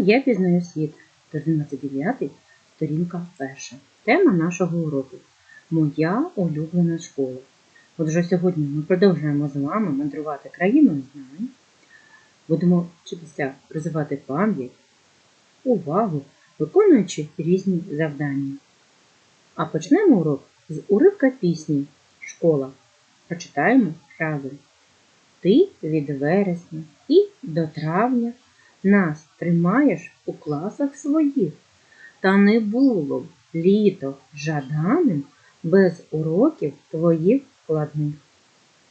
я пізнаю світ. 29, сторінка перша. Тема нашого уроку Моя улюблена школа. Отже, сьогодні ми продовжуємо з вами мандрувати країною знань. Будемо вчитися розвивати пам'ять, увагу, виконуючи різні завдання. А почнемо урок з уривка пісні Школа. Прочитаємо разом. Ти від вересня і до травня нас тримаєш у класах своїх. Та не було б літо жаданим без уроків твоїх складних.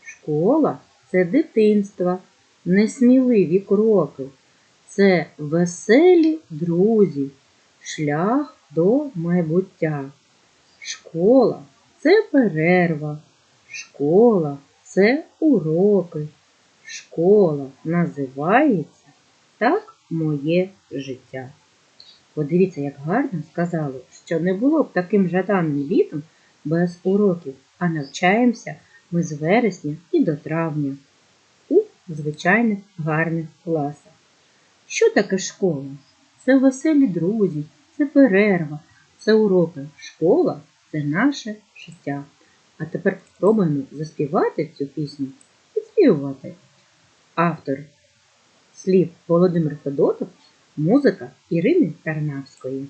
Школа це дитинство, несміливі кроки, це веселі друзі, шлях до майбуття. Школа це перерва, школа це уроки. Школа називається так моє життя. Подивіться, як гарно сказали, що не було б таким жаданим літом без уроків, а навчаємося ми з вересня і до травня у звичайних гарних класах. Що таке школа? Це веселі друзі, це перерва, це уроки. Школа це наше життя. А тепер спробуємо заспівати цю пісню і співати. Автор слів Володимир Федотов, музика Ірини Тарнавської.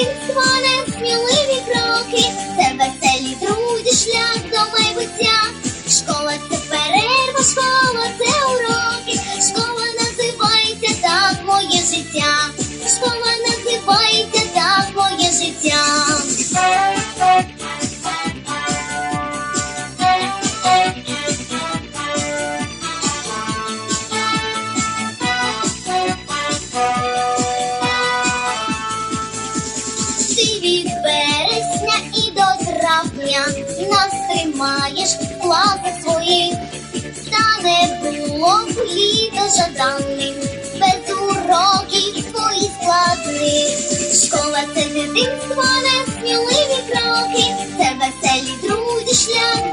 Це дитинство, не б літо жаданий, без уроків твоїх складних. Школа це дитинство, несміливі кроки, це веселі друзі, шлях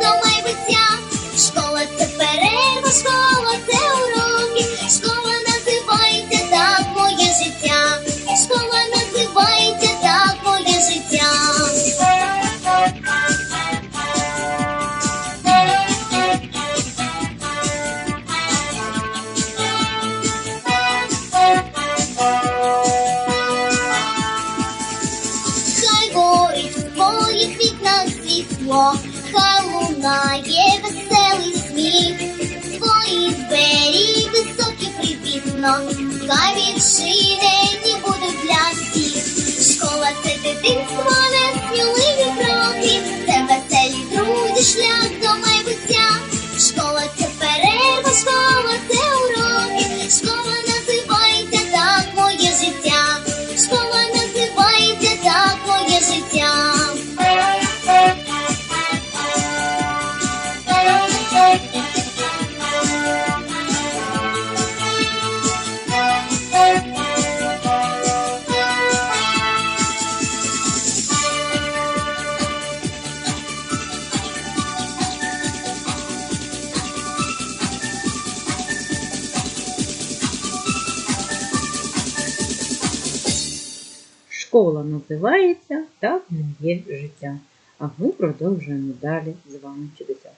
називається Так моє життя. А ми продовжуємо далі з вами вчитися.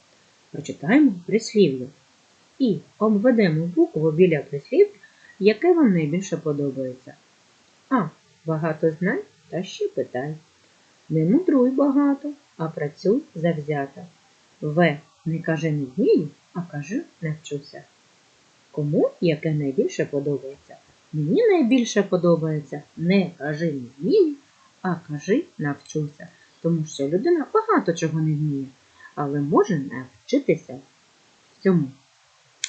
Прочитаємо прислів'я і обведемо букву біля прислів'я, яке вам найбільше подобається. А. Багато знань та ще питай. Не мудруй багато, а працюй завзято. В. Не кажи не вмію, а кажи навчуся. Кому яке найбільше подобається? Мені найбільше подобається не кажи не вмію, а кажи навчуся, тому що людина багато чого не вміє, але може навчитися всьому.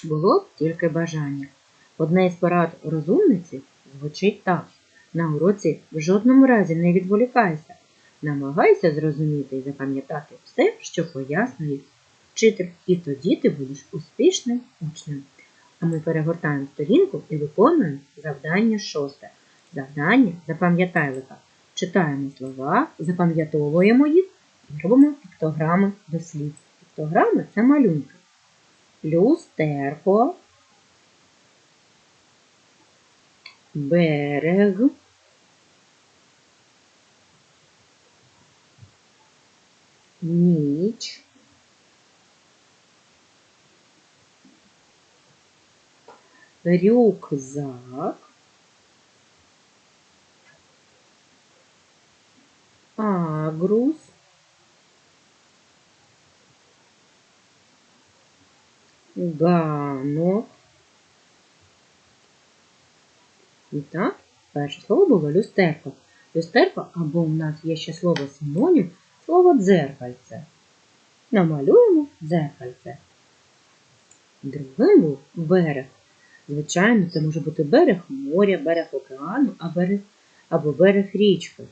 Було б тільки бажання. Одне із порад розумниці звучить так. На уроці в жодному разі не відволікайся. Намагайся зрозуміти і запам'ятати все, що пояснює вчитель, і тоді ти будеш успішним учнем. А ми перегортаємо сторінку і виконуємо завдання шосте. Завдання запам'ятайлика. Читаємо слова, запам'ятовуємо їх і робимо піктограми до слів. Піктограми це малюнки. Люстерко, берег, ніч, рюкзак, агрус, ганок. І так, перше слово було люстерко. Люстерко, або у нас є ще слово синонім, слово дзеркальце. Намалюємо дзеркальце. Другим був берег. Звичайно, це може бути берег моря, берег океану або берег річки.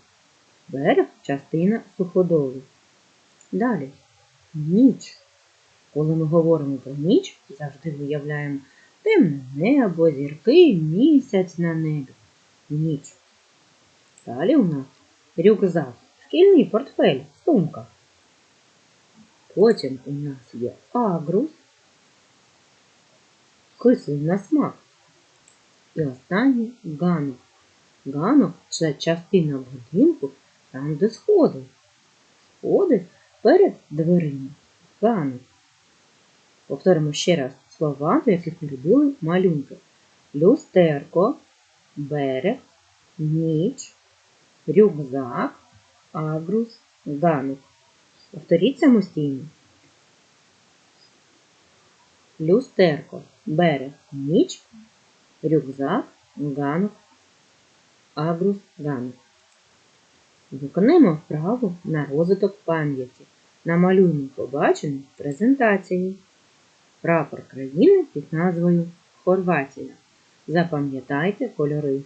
Берег частина суходолу. Далі ніч. Коли ми говоримо про ніч, завжди виявляємо темне небо, зірки, місяць на небі. Ніч. Далі у нас рюкзак, шкільний портфель, сумка. Потім у нас є агрус, кислий на смак. І останній ганок. Ганок це частина будинку, там, де сходи. Сходи перед дверима. Ганок. Повторимо ще раз слова, до яких ми робили малюнки. Люстерко, берег, ніч, рюкзак, агрус, ганок. Повторіть самостійно. Люстерко, берег, ніч, рюкзак, ганок, агрус, ганок. Виконаємо вправу на розвиток пам'яті. Намалюємо побачене в презентації. Прапор країни під назвою Хорватія. Запам'ятайте кольори.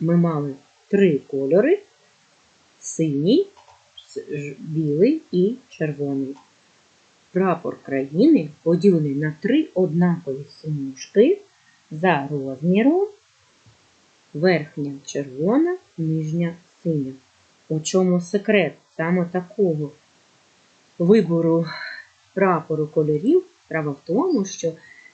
Ми мали три кольори: синій, білий і червоний. Прапор країни поділений на три однакові смужки за розміром. Верхня червона, нижня синя. У чому секрет саме такого вибору прапору кольорів? Справа в тому, що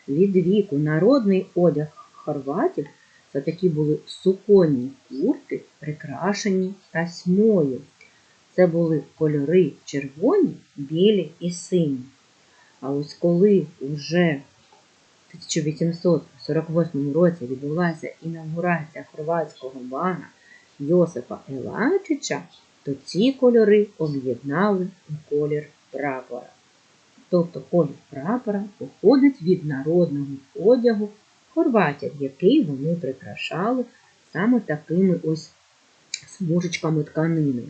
від віку народний одяг хорватів це такі були суконні курти, прикрашені тасьмою. Це були кольори червоні, білі і сині. А ось коли вже в 1848 році відбулася інаугурація хорватського бана Йосипа Елачича, то ці кольори об'єднали у колір прапора. Тобто колір прапора походить від народного одягу хорватів, який вони прикрашали саме такими ось смужечками тканини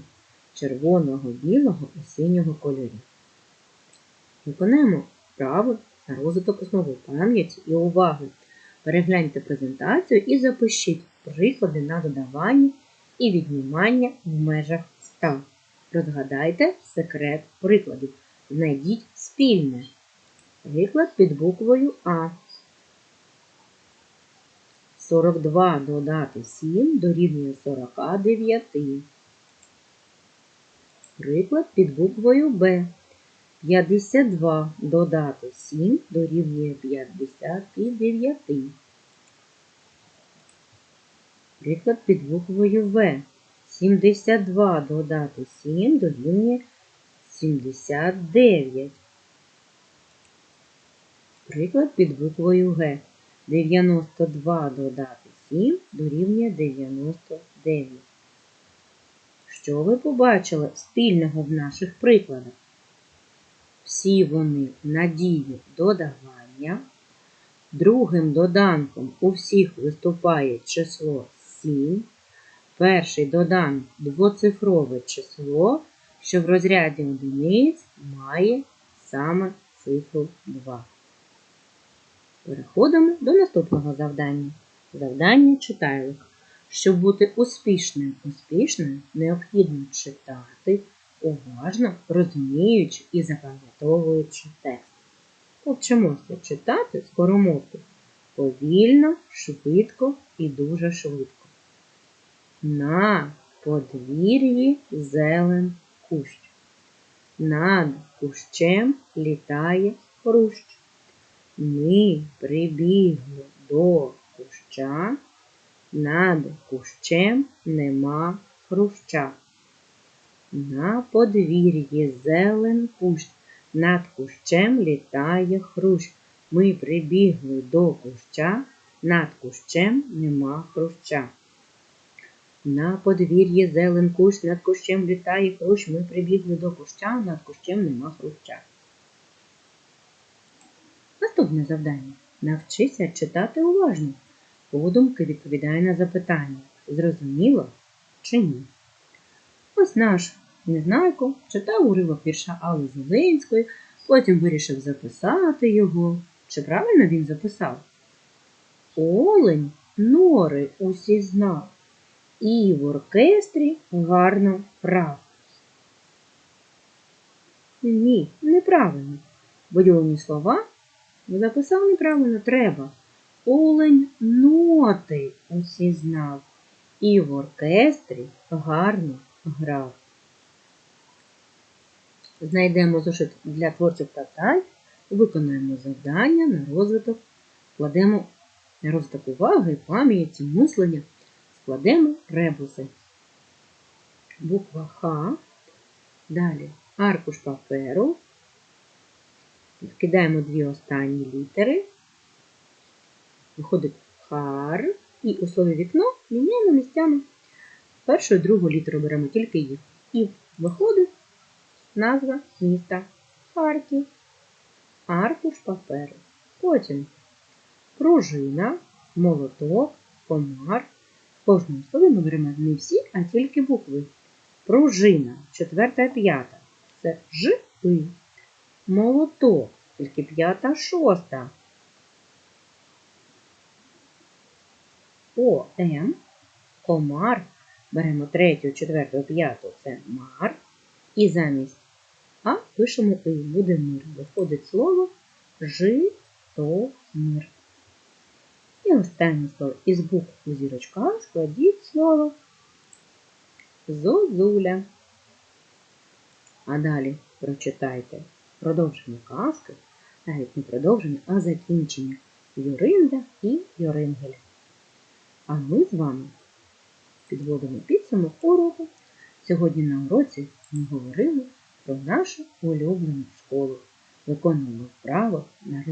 червоного, білого і синього кольорів. Виконаємо вправи на розвиток основи пам'яті і уваги. Перегляньте презентацію і запишіть приклади на додавання і віднімання в межах 100. Розгадайте секрет прикладів. Знайдіть спільне. Приклад під буквою А. 42 додати 7 дорівнює 49. Приклад під буквою Б. 52 додати 7 дорівнює 59. Приклад під буквою В. 72 додати 7 дорівнює 79. Приклад під буквою Г. 92 додати 7 дорівнює 99. Що ви побачили спільного в наших прикладах? Всі вони на дію додавання, Другим доданком у всіх виступає число 7. Перший доданок двоцифрове число, що в розряді одиниць має саме цифру 2. Переходимо до наступного завдання. Завдання читайлик. Щоб бути успішним успішною, необхідно читати уважно, розуміючи і запам'ятовуючи текст. Повчимося читати скоромовки повільно, швидко і дуже швидко. На подвір'ї зелен кущ. Над кущем літає хрущ. Ми прибігли до куща, над кущем нема хруща. На подвір'ї зелен кущ, над кущем літає хрущ. Ми прибігли до куща, над кущем нема хруща. На подвір'ї зелен кущ, над кущем літає хрущ. Ми прибігли до куща, над кущем нема хруща. Наступне завдання. Навчися читати уважно. Подумки відповідає на запитання. Зрозуміло чи ні? Ось наш Незнайко читав уривок вірша Алли Зеленської, потім вирішив записати його. Чи правильно він записав? Олень нори усі знав, і в оркестрі гарно грав. Ні, неправильно. Виділені слова записав неправильно треба. Олень ноти усі знав, і в оркестрі гарно грав. Знайдемо зошит для творчих питань, виконаємо завдання на розвиток, складемо на розвиток уваги, пам'яті, мислення, складемо ребуси. Буква Х, далі аркуш паперу, вкидаємо дві останні літери, виходить хар, і у слові вікно міняємо місцями. Першу і другу літеру беремо тільки їх. І виходить назва міста Харків, аркуш паперу. Потім пружина, молоток, комар. В кожному слові ми беремо не всі, а тільки букви. Пружина, четверта п'ята. Це Ж и. Молоток, тільки п'ята, шоста. О, М. Комар. Беремо третю, четверту, п'яту. Це мар. І замість А пишемо І. Буде мир. Виходить слово житомир. І останнє слово із букв зірочка складіть слово зозуля. А далі прочитайте продовження казки, навіть не продовження, а закінчення Юринда і Йорингеля. А ми з вами підводимо підсумок уроку. Сьогодні на уроці ми говорили про нашу улюблену школу. Виконували вправо на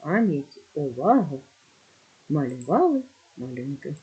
пам'яті, увагу, малювали малюнки.